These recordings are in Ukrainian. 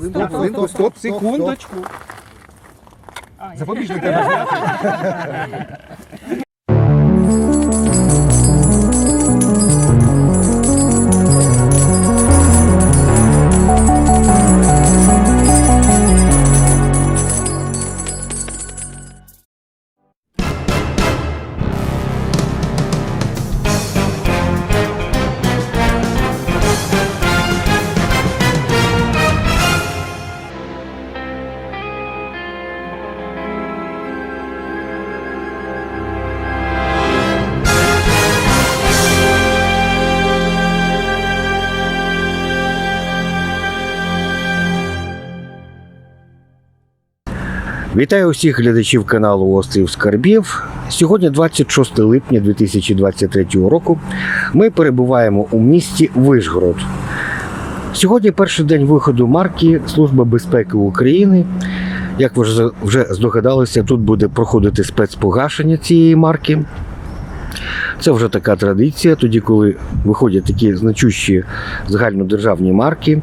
так, стоп, стоп, Стоп, стоп, секундочку. А, Запобіжник треба зняти. Вітаю усіх глядачів каналу Острів Скарбів. Сьогодні 26 липня 2023 року. Ми перебуваємо у місті Вишгород. Сьогодні перший день виходу марки Служба безпеки України. Як ви вже- здогадалися, тут буде проходити спецпогашення цієї марки. Це вже така традиція. Тоді, коли виходять такі значущі загальнодержавні марки,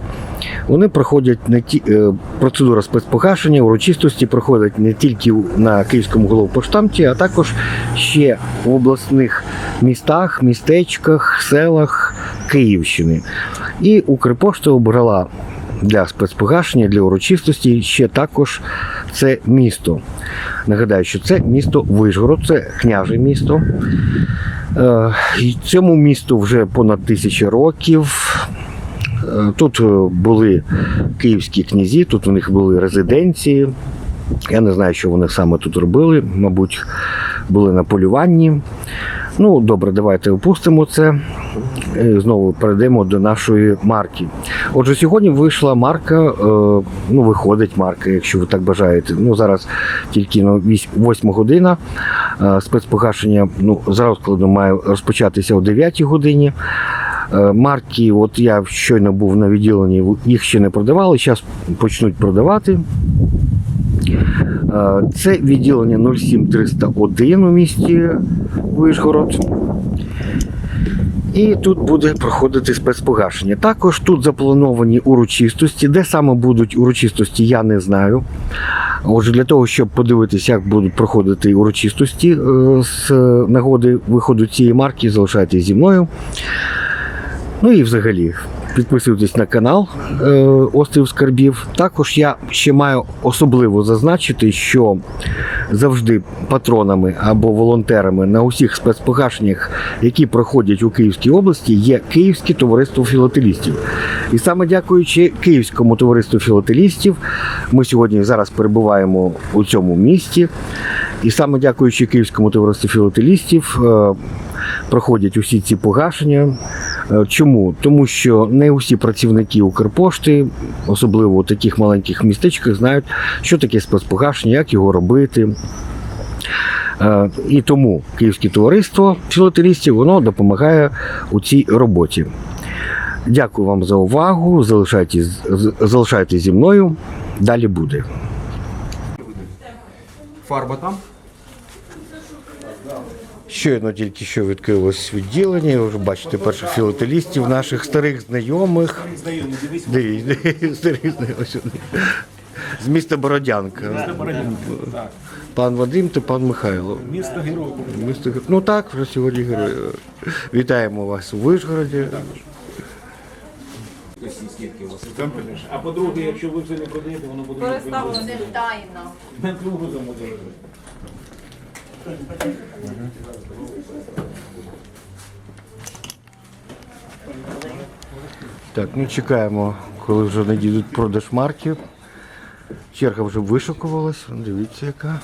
вони проходять не ті е, процедура спецпогашення, урочистості проходять не тільки на Київському головпоштамті, а також ще в обласних містах, містечках, селах Київщини. І Укрпошта обрала для спецпогашення, для урочистості ще також це місто. Нагадаю, що це місто Вишгород, це княже місто. Е, Цьому місту вже понад тисяча років. Е, Тут е, були київські князі, тут у них були резиденції. Я не знаю, що вони саме тут робили. Мабуть, були на полюванні. Ну, добре, давайте опустимо це. Е, Знову перейдемо до нашої марки. Отже, сьогодні вийшла марка, е, ну, виходить марка, якщо ви так бажаєте. Ну, зараз тільки ну, 8 година. Е, Спецпогашення ну, за розкладом має розпочатися о 9 годині. Марки, от я щойно був на відділенні, їх ще не продавали, зараз почнуть продавати. Це відділення 07301 у місті Вишгород. І тут буде проходити спецпогашення. Також тут заплановані урочистості. Де саме будуть урочистості, я не знаю. Отже, для того, щоб подивитися, як будуть проходити урочистості е, з нагоди виходу цієї марки, залишайтесь зі мною. Ну і взагалі. Підписуйтесь на канал е, Острів Скарбів. Також я ще маю особливо зазначити, що завжди патронами або волонтерами на усіх спецпогашеннях, які проходять у Київській області, є Київське товариство філателістів. І саме дякуючи Київському товариству філателістів, ми сьогодні зараз перебуваємо у цьому місті. І саме дякуючи Київському товариству філателістів, е, проходять усі ці погашення. Е, Чому? Тому що не усі працівники Укрпошти, особливо у таких маленьких містечках, знають, що таке спецпогашення, як його робити. Е, І тому Київське товариство філателістів воно допомагає у цій роботі. Дякую вам за увагу. Залишайтесь, залишайтесь зі мною. Далі буде. Фарба там. Щойно тільки що відкрилось відділення. Ви вже бачите перших філателістів, наших старих знайомих. Дивіться, старих знайомих. З міста Бородянка. так. Пан Вадим та пан Михайло. Місто героїв. Місто... Ге- Ну так, вже сьогодні герої. Вітаємо вас у Вишгороді. А по-друге, якщо ви вже не продаєте, воно буде Переставлено не тайно. Другу замовили. Так, ну чекаємо, коли вже надійдуть продаж марків. Черга вже вишукувалась. Дивіться, яка.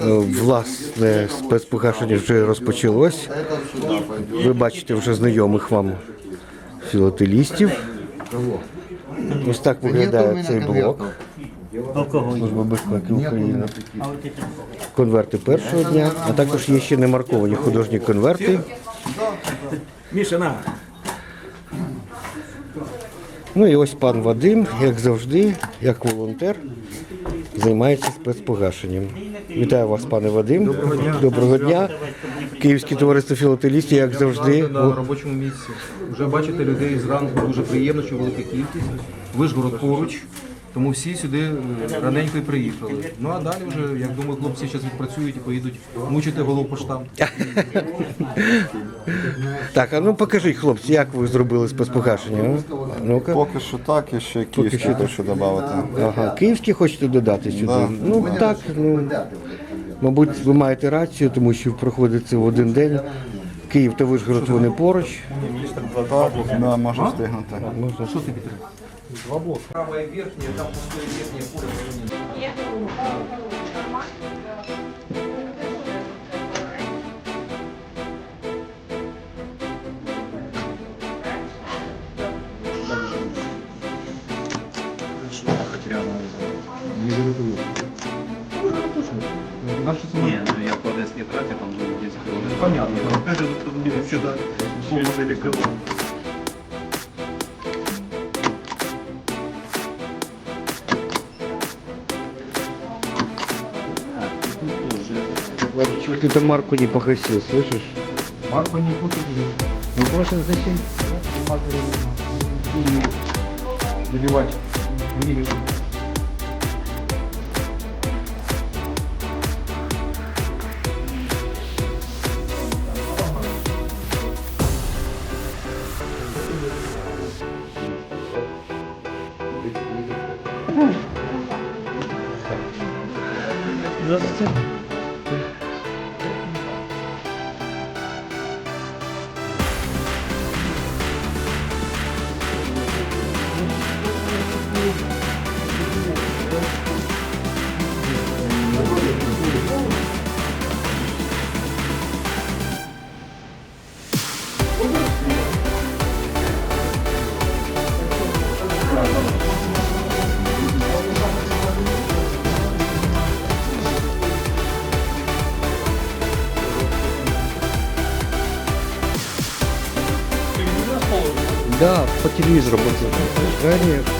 Е, Власне, спецпогашення вже розпочалось. Ви бачите вже знайомих вам філателістів. Ось так виглядає цей блок. Служба безпеки України. Конверти першого дня, а також є ще немарковані художні конверти. Міша, на. Ну і ось пан Вадим, як завжди, як волонтер, займається спецпогашенням. Вітаю вас, пане Вадим. Доброго дня. Доброго дня. Київське товариство філателістів, як завжди. на робочому місці. Вже бачите людей зранку дуже приємно, що велика кількість. Вишгород поруч. Тому всі сюди е, раненько і приїхали. Ну а далі вже, як думаю, хлопці зараз відпрацюють і поїдуть мучити головпоштам. Так, а ну покажіть, хлопці, як ви зробили спецпогашення? Ну-ка. Поки що так, і ще київський що хочу додати. Ага, київські хочете додати сюди? Да. Ну так, ну мабуть, ви маєте рацію, тому що проходиться в один день. Київ та Вишгород вони поруч. Так, да, можу встигнути. Що тобі треба? Два блоки. Права і верхня, там пустое верхнє поле. Не, ну я по ОДС не тратил, там было 10 километров. Понятно. Сюда полностью что ты Марку не погасил, слышишь? Марку не купили. Ну можно зачем? Добивать. Не вижу. Здравствуйте. Да, по телевизору будет. Конечно.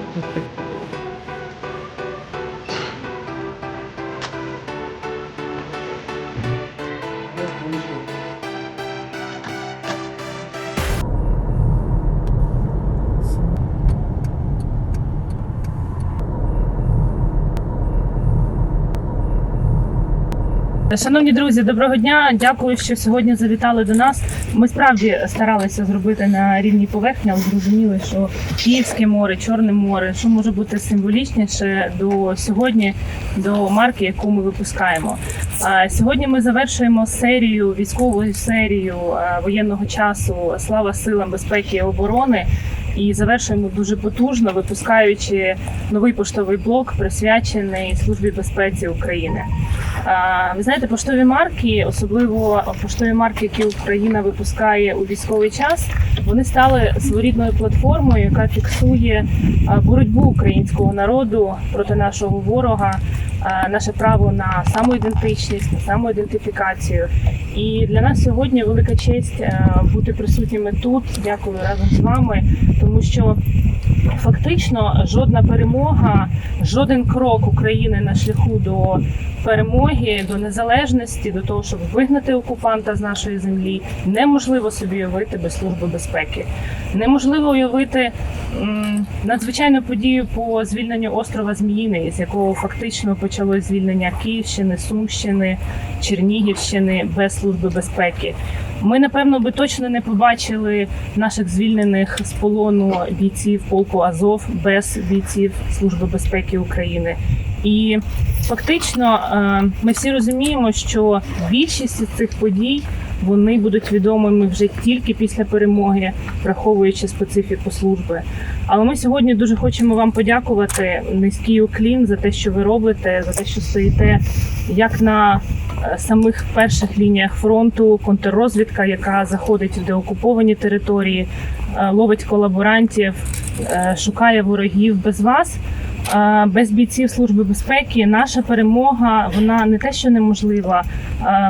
Шановні друзі, доброго дня. Дякую, що сьогодні завітали до нас. Ми справді старалися зробити на рівні поверхні, але зрозуміли, що Київське море, Чорне море, що може бути символічніше до сьогодні, до марки, яку ми випускаємо. Сьогодні ми завершуємо серію військову серію воєнного часу Слава силам безпеки і оборони. І завершуємо дуже потужно, випускаючи новий поштовий блок, присвячений службі безпеці України. Ви знаєте, поштові марки, особливо поштові марки, які Україна випускає у військовий час, вони стали своєрідною платформою, яка фіксує боротьбу українського народу проти нашого ворога, наше право на самоідентичність, на самоідентифікацію. І для нас сьогодні велика честь е, бути присутніми тут. Дякую разом з вами, тому що фактично жодна перемога, жоден крок України на шляху до перемоги, до незалежності, до того, щоб вигнати окупанта з нашої землі, неможливо собі уявити без служби безпеки. Неможливо уявити м, надзвичайну подію по звільненню острова Зміїний, з якого фактично почалось звільнення Київщини, Сумщини, Чернігівщини без служби безпеки. Ми напевно би точно не побачили наших звільнених з полону бійців полку Азов без бійців Служби безпеки України. І фактично е, ми всі розуміємо, що більшість цих подій вони будуть відомими вже тільки після перемоги, враховуючи специфіку служби. Але ми сьогодні дуже хочемо вам подякувати низький уклін за те, що ви робите, за те, що стоїте як на е, самих перших лініях фронту, контррозвідка, яка заходить в деокуповані території, е, ловить колаборантів, шукає ворогів без вас. Без бійців служби безпеки наша перемога вона не те, що неможлива,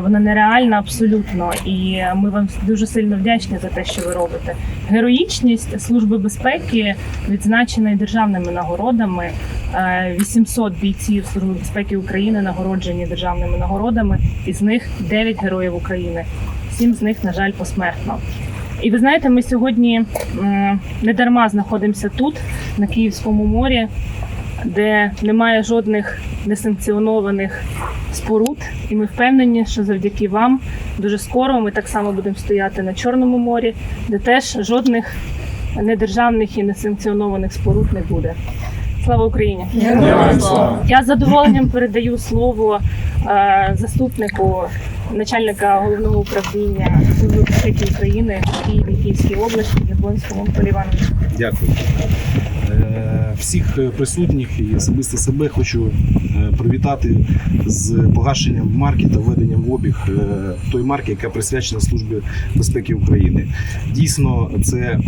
вона нереальна абсолютно. І ми вам дуже сильно вдячні за те, що ви робите. Героїчність служби безпеки відзначена і державними нагородами. Е, 800 бійців Служби безпеки України нагороджені державними нагородами, із них 9 героїв України. Сім з них, на жаль, посмертно. І ви знаєте, ми сьогодні не дарма знаходимося тут, на Київському морі, де немає жодних несанкціонованих споруд. І ми впевнені, що завдяки вам дуже скоро ми так само будемо стояти на Чорному морі, де теж жодних недержавних і несанкціонованих споруд не буде. Слава Україні! Я з задоволенням передаю слово е, заступнику начальника головного управління Служби безпеки України в Києві Київській області Яблонському Івановичу. Дякую. Всіх е, присутніх і особисто себе хочу е, привітати з погашенням марки та введенням в обіг е, той марки, яка присвячена Службі безпеки України. Дійсно, це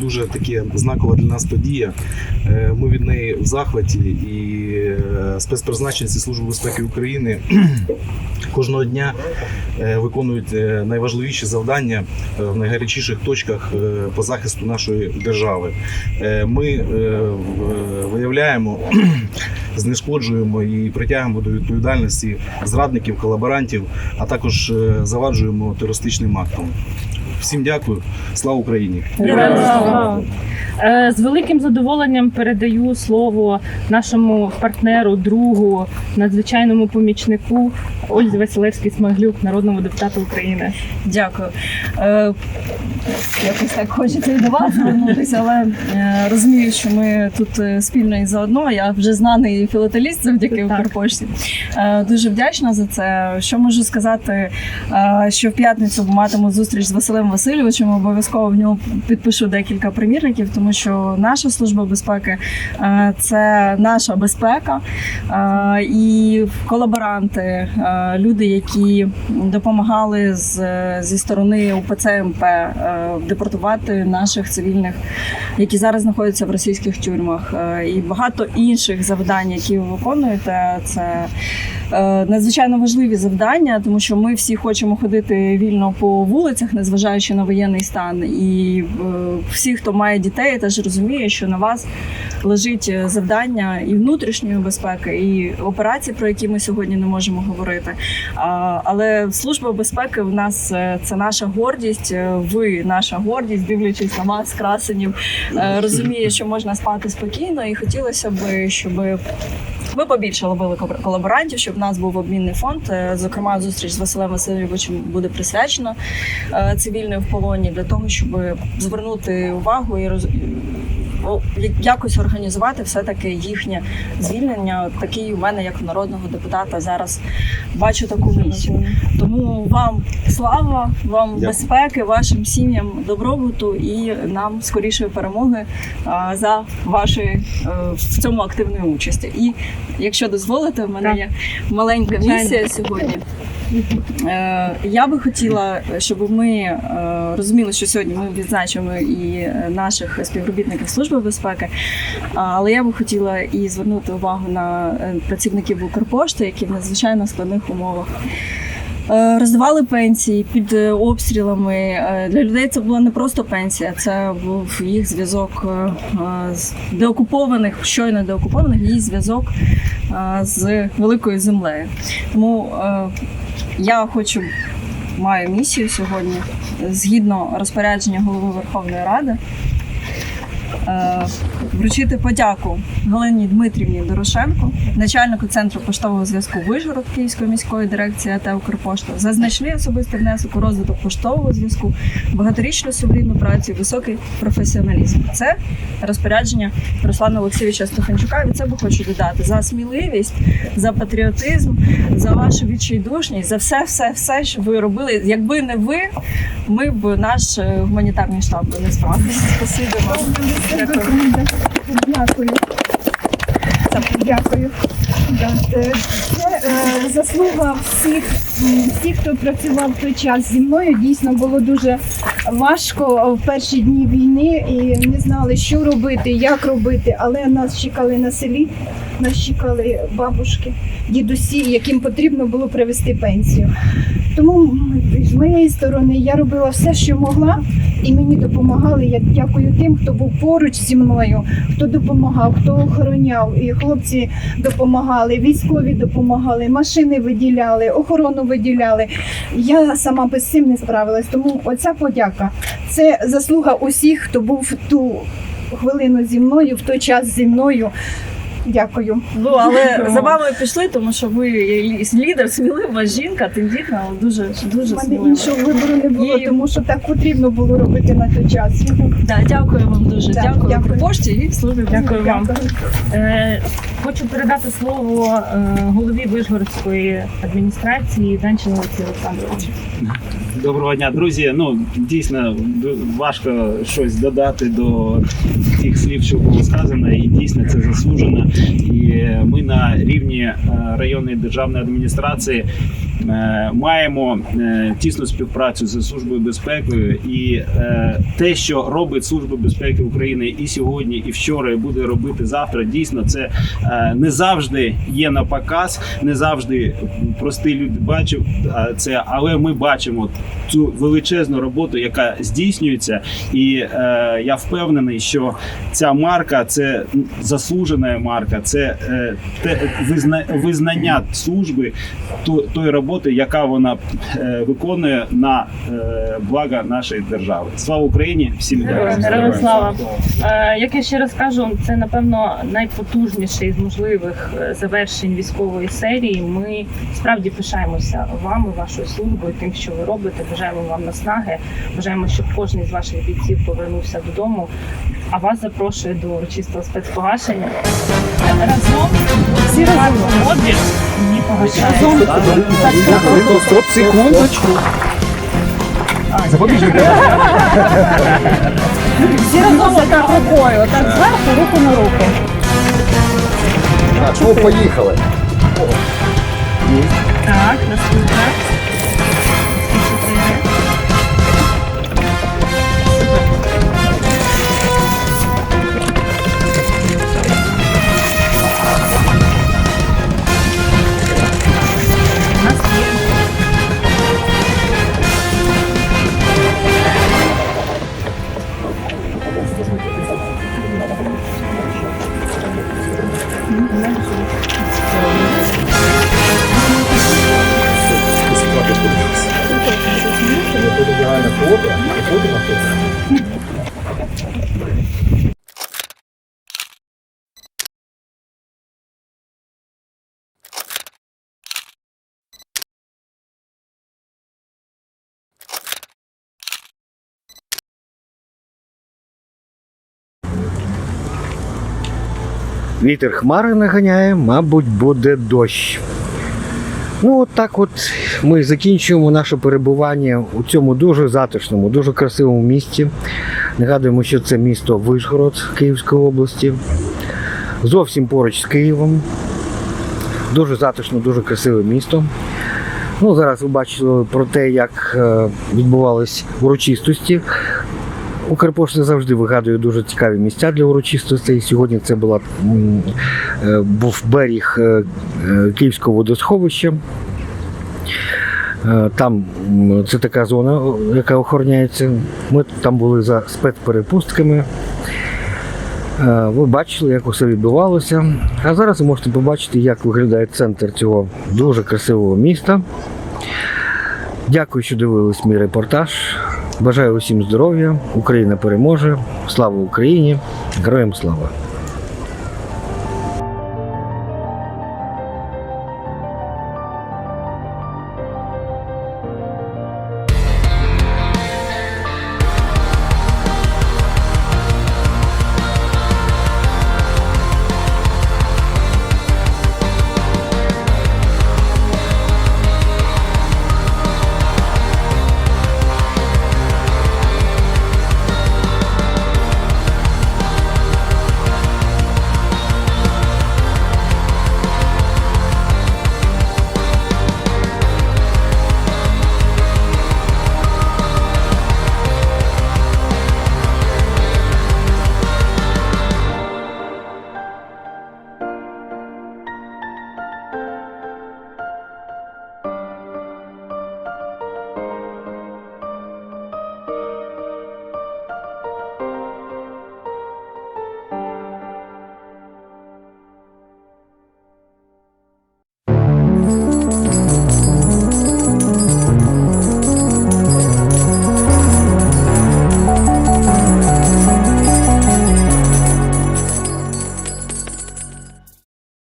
дуже таке знакова для нас подія. Ми від неї в захваті і спецпризначенці Служби безпеки України кожного дня виконують найважливіші завдання в найгарячіших точках по захисту нашої держави. Ми виявляємо, знешкоджуємо і притягуємо до відповідальності зрадників, колаборантів, а також е, заваджуємо терористичним актом. Всім дякую, слава Україні! Е, З великим задоволенням передаю слово нашому партнеру, другу, надзвичайному помічнику Ользі Василевській Смаглюк, народному депутату України. Дякую. Е, якось так хочеться і до вас звернутися, але е, розумію, що ми тут спільно і заодно. Я вже знаний філателіст завдяки. Укрпошті. Дуже вдячна за це. Що можу сказати, що в п'ятницю матиму зустріч з Василем Васильовичем. Обов'язково в нього підпишу декілька примірників, тому що наша служба безпеки е, це наша безпека е, і колаборанти, е, люди, які допомагали з, зі сторони УПЦ МП депортувати наших цивільних, які зараз знаходяться в російських тюрмах, і багато інших завдань, які ви виконуєте, це надзвичайно важливі завдання, тому що ми всі хочемо ходити вільно по вулицях, незважаючи на воєнний стан. І е, всі, хто має дітей, теж розуміє, що на вас лежить завдання і внутрішньої безпеки, і операції, про які ми сьогодні не можемо говорити. Але служба безпеки в нас е, це наша гордість. е, Ви наша гордість, дивлячись на вас, красенів, е, розуміє, що можна спати спокійно, і хотілося б, щоб ви побільше ловили колаборантів, щоб в нас був обмінний фонд. Е, Зокрема, зустріч з Василем Васильовичем буде присвячена е, цивільним в полоні для того, щоб звернути увагу і роз... якось організувати все таки їхнє звільнення. Такий у мене, як у народного депутата, зараз бачу таку місію. Тому вам слава, вам Дякую. безпеки, вашим сім'ям добробуту і нам скорішої перемоги а, за вашої е, в цьому активної участі. І якщо дозволите, в мене Так. є маленька місія сьогодні. Е, Я би хотіла, щоб ми е, розуміли, що сьогодні ми відзначимо і наших співробітників служби безпеки, але я би хотіла і звернути увагу на е, працівників Укрпошти, які в надзвичайно складних умовах Роздавали пенсії під обстрілами. Для людей це була не просто пенсія, це був їх зв'язок з деокупованих, щойно деокупованих, їх зв'язок з великою землею. Тому я хочу маю місію сьогодні згідно розпорядження голови Верховної Ради. Е, Вручити подяку Галині Дмитрівні Дорошенко, начальнику центру поштового зв'язку Вишгород Київської міської дирекції АТ «Укрпошта» за значний особистий внесок у розвиток поштового зв'язку, багаторічну сумлінну працю, високий професіоналізм. Це розпорядження Руслана Олексійовича Стефанчука. Від себе хочу додати за сміливість, за патріотизм, за вашу відчайдушність, за все, все, все, що ви робили. Якби не ви, ми б наш е, гуманітарний штаб би не справився. Спасибі вам. Дякую. Дякую. Е, Це е, заслуга всіх, всіх, хто працював в той час зі мною. Дійсно було дуже важко в перші дні війни і не знали, що робити, як робити. Але нас чекали на селі, нас чекали бабушки, дідусі, яким потрібно було привезти пенсію. Тому з моєї сторони я робила все, що могла, і мені допомагали. Я дякую тим, хто був поруч зі мною, хто допомагав, хто охороняв. І хлопці допомагали, військові допомагали, машини виділяли, охорону виділяли. Я сама без цим не справилась. Тому оця подяка це заслуга усіх, хто був в ту хвилину зі мною, в той час зі мною. Дякую. Ну, але за вами пішли, тому що ви лідер, смілива жінка, тендітна, але дуже, дуже У мене смілива. іншого вибору не було, І- тому що так потрібно було робити на той час. Да, дякую вам дуже. Так, Дякую, дякую. Укрпошті і службі. Дякую вам. Дякую. Е, хочу передати слово е, голові Вишгородської адміністрації Данчину Олексію Олександровичу. Доброго дня, друзі. Ну дійсно д- важко щось додати до тих слів, що було сказано, і дійсно це заслужено. І ми на рівні е, районної державної адміністрації маємо е, тісну співпрацю з службою безпеки, і е, те, що робить служба безпеки України і сьогодні, і вчора, і буде робити завтра, дійсно це е, не завжди є на показ, не завжди прості люди бачать це, але ми бачимо цю величезну роботу, яка здійснюється, і е, я впевнений, що ця марка це заслужена марка, це е, те визна, визнання служби ту- тої роботи, яка вона е, виконує на е, благо нашої держави. Слава Україні! Всім Героям слава. Е, як я ще раз кажу, це напевно найпотужніший з можливих завершень військової серії. Ми справді пишаємося вами, вашою службою, тим, що ви робите. Бажаємо вам наснаги. Бажаємо, щоб кожен з ваших бійців повернувся додому. А вас запрошую до урочистого спецпогашення. Разом всі разом обід і погашаємо. Стоп, секундочку. Запобіжник. Всі разом отак рукою, отак зверху, руку на руку. Так, ну поїхали. Так, наступна. Вітер хмари наганяє, мабуть, буде дощ. Ну, от так от ми закінчуємо наше перебування у цьому дуже затишному, дуже красивому місті. Нагадуємо, що це місто Вишгород Київської області. Зовсім поруч з Києвом. Дуже затишно, дуже красиве місто. Ну, зараз ви бачили про те, як е, відбувались урочистості. Укрпошта завжди вигадує дуже цікаві місця для урочистостей. Сьогодні це була, е, був берег е, е, Київського водосховища. Там це така зона, яка охороняється. Ми там були за спецперепустками. Ви бачили, як усе відбувалося. А зараз ви можете побачити, як виглядає центр цього дуже красивого міста. Дякую, що дивились мій репортаж. Бажаю усім здоров'я. Україна переможе. Слава Україні! Героям слава!